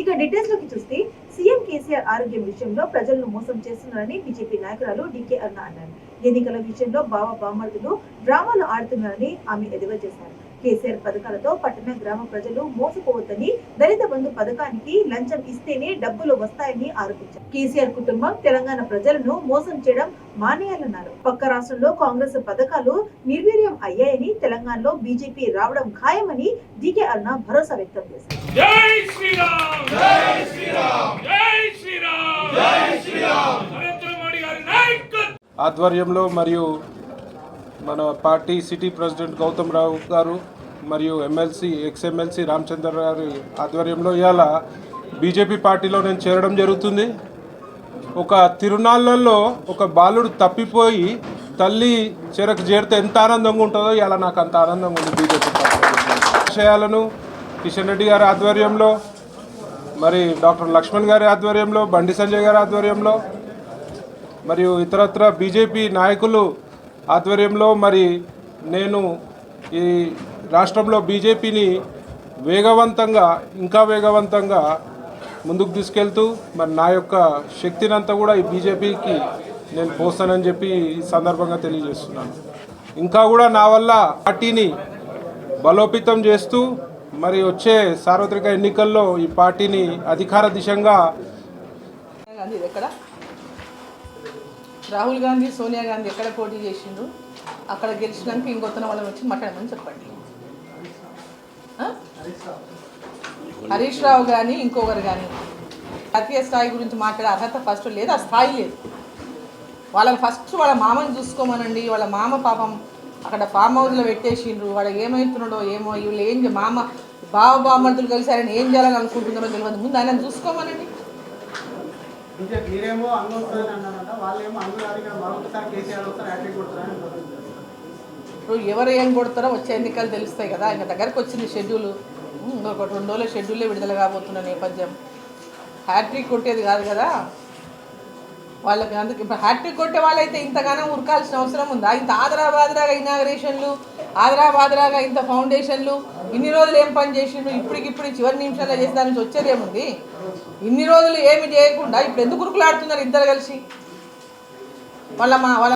ఇక డీటెయిల్స్లోకి చూస్తే సీఎం కేసీఆర్ ఆరోగ్యం విషయంలో ప్రజలను మోసం చేస్తున్నారని బీజేపీ నాయకురాలు డీకే అరుణ అన్నారు. ఎన్నికల విషయంలో బావ బామర్దులు డ్రామాలు ఆడుతున్నారని ఆమె ఎదురు చేశారు. కేసీఆర్ పథకాలతో పట్టణ గ్రామ ప్రజలు మోసపోవద్దని దళిత బంధు పథకానికి లంచం ఇస్తేనే డబ్బులు వస్తాయని ఆరోపించారు. కేసీఆర్ కుటుంబం తెలంగాణ ప్రజలను మోసం చేయడం మానేయాలన్నారు. పక్క రాష్ట్రంలో కాంగ్రెస్ పథకాలు నిర్వీర్యం అయ్యాయని తెలంగాణలో బీజేపీ రావడం ఖాయమని డీకే అరుణ భరోసా వ్యక్తం చేశారు. ఆధ్వర్యంలో మరియు మన party city president Gautam Rao garu మరియు ఎమ్మెల్సీ ఎక్స్ఎమ్మెల్సీ రామచంద్ర గారి ఆధ్వర్యంలో ఇవాళ బీజేపీ పార్టీలో నేను చేరడం జరుగుతుంది. ఒక తిరునాళ్ళల్లో ఒక బాలుడు తప్పిపోయి తల్లి చెరకు చేరితే ఎంత ఆనందంగా ఉంటుందో ఇలా నాకు అంత ఆనందంగా ఉంది బీజేపీ విషయాలను కిషన్ రెడ్డి గారి ఆధ్వర్యంలో మరి డాక్టర్ లక్ష్మణ్ గారి ఆధ్వర్యంలో బండి సంజయ్ గారి ఆధ్వర్యంలో మరియు ఇతరత్ర బీజేపీ నాయకులు ఆధ్వర్యంలో మరి నేను ఈ రాష్ట్రంలో బీజేపీని వేగవంతంగా ఇంకా వేగవంతంగా ముందుకు తీసుకెళ్తూ మరి నా యొక్క శక్తినంతా కూడా ఈ బీజేపీకి నేను పోస్తానని చెప్పి ఈ సందర్భంగా తెలియజేస్తున్నాను. ఇంకా కూడా నా వల్ల పార్టీని బలోపేతం చేస్తూ మరి వచ్చే సార్వత్రిక ఎన్నికల్లో ఈ పార్టీని అధికార దిశంగా రాహుల్ గాంధీ సోనియా గాంధీ ఎక్కడ పోటీ చేసిండ్రు? అక్కడ గెలిచినాక ఇంకొత్తన వాళ్ళని వచ్చి మాట్లాడమని చెప్పండి. హరీష్ రావు కానీ ఇంకొకరు కానీ జాతీయ స్థాయి గురించి మాట్లాడే అర్హత ఫస్ట్ లేదు ఆ స్థాయి లేదు. వాళ్ళని ఫస్ట్ వాళ్ళ మామని చూసుకోమనండి. వాళ్ళ మామ పాపం అక్కడ ఫామ్ హౌస్లో పెట్టేసిండ్రు. వాడు ఏమవుతున్నాడో ఏమో వీళ్ళు ఏం చే- మామ బావ బామర్దులు కలిసి ఆయన ఏం చేయాలని అనుకుంటున్నారో తెలియదు. ముందు ఆయన చూసుకోమనండి. ఇంకా మీరేమో అన్ను వస్తారని అన్నారంట. వాళ్ళేమో అన్ను రాదు మరొకసారి కేసీఆర్ వస్తారు హ్యాట్రిక్ కొడతారని ఇప్పుడు ఎవరు ఏం కొడతారో వచ్చే ఎన్నికలు తెలుస్తాయి కదా. ఇంకా దగ్గరకు వచ్చింది షెడ్యూల్. ఇంకొక రెండు రోజుల షెడ్యూలే విడుదల కాబోతున్న నేపథ్యం. హ్యాట్రిక్ కొట్టేది కాదు కదా. వాళ్ళకి అందుకు ఇప్పుడు హ్యాట్రిక్ కొట్టే వాళ్ళైతే ఇంతగానో ఉరకాల్సిన అవసరం ఉందా? ఇంత ఆదరాబాదరాగా ఇనాగరేషన్లు ఆదరాబాదరాగా ఇంత ఫౌండేషన్లు ఇన్ని రోజులు ఏం పని చేసిండ్రు ఇప్పటికిప్పుడు చివరి నిమిషాల్లో చేసిన దాని నుంచి వచ్చేది ఏముంది? ఇన్ని రోజులు ఏమి చేయకుండా ఇప్పుడు ఎందుకు ఉరుకులాడుతున్నారు ఇద్దరు కలిసి? వాళ్ళ మా వాళ్ళ